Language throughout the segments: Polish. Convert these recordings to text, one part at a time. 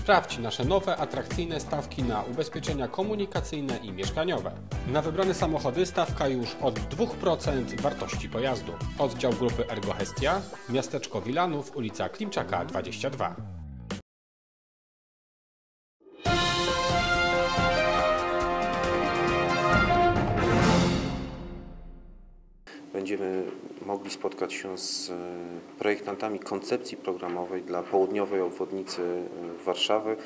Sprawdź nasze nowe, atrakcyjne stawki na ubezpieczenia komunikacyjne i mieszkaniowe. Na wybrane samochody stawka już od 2% wartości pojazdu. Oddział grupy Ergo Hestia, miasteczko Wilanów, ulica Klimczaka 22. Będziemy mogli spotkać się z e, projektantami koncepcji programowej dla południowej obwodnicy e, Warszawy.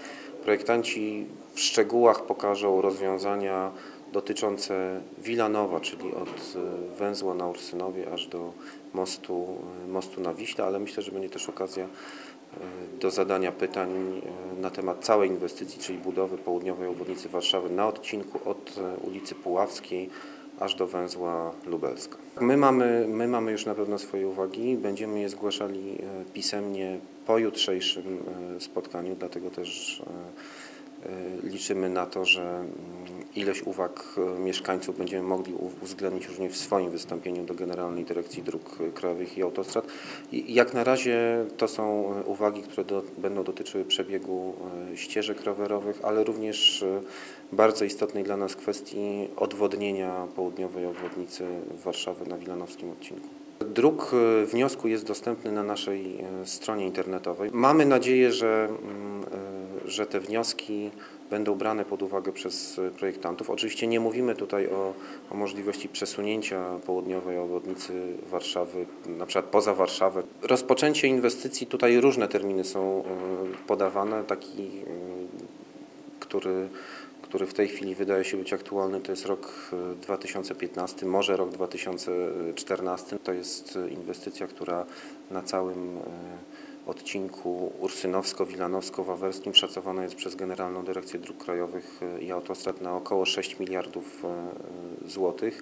Projektanci w szczegółach pokażą rozwiązania dotyczące Wilanowa, czyli od e, węzła na Ursynowie aż do mostu, mostu na Wiśle, ale myślę, że będzie też okazja do zadania pytań na temat całej inwestycji, czyli budowy południowej obwodnicy Warszawy na odcinku od ulicy Puławskiej aż do węzła Lubelska. My mamy, my mamy już na pewno swoje uwagi, będziemy je zgłaszali e, pisemnie po jutrzejszym e, spotkaniu, dlatego też e, liczymy na to, że ileś uwag mieszkańców będziemy mogli uwzględnić również w swoim wystąpieniu do Generalnej Dyrekcji Dróg Krajowych i Autostrad. I jak na razie to są uwagi, które do, będą dotyczyły przebiegu ścieżek rowerowych, ale również bardzo istotnej dla nas kwestii odwodnienia południowej obwodnicy Warszawy na Wilanowskim odcinku. Druk wniosku jest dostępny na naszej stronie internetowej. Mamy nadzieję, że, mm, że te wnioski będą brane pod uwagę przez projektantów. Oczywiście nie mówimy tutaj o, o, możliwości przesunięcia południowej obwodnicy Warszawy, na przykład poza Warszawę. Rozpoczęcie inwestycji, tutaj różne terminy są podawane. Taki, który który w tej chwili wydaje się być aktualny, to jest rok 2015, może rok 2014. To jest inwestycja, która na całym odcinku Ursynowsko-Wilanowsko-Wawerskim szacowana jest przez Generalną Dyrekcję Dróg Krajowych i Autostrad na około 6 miliardów złotych.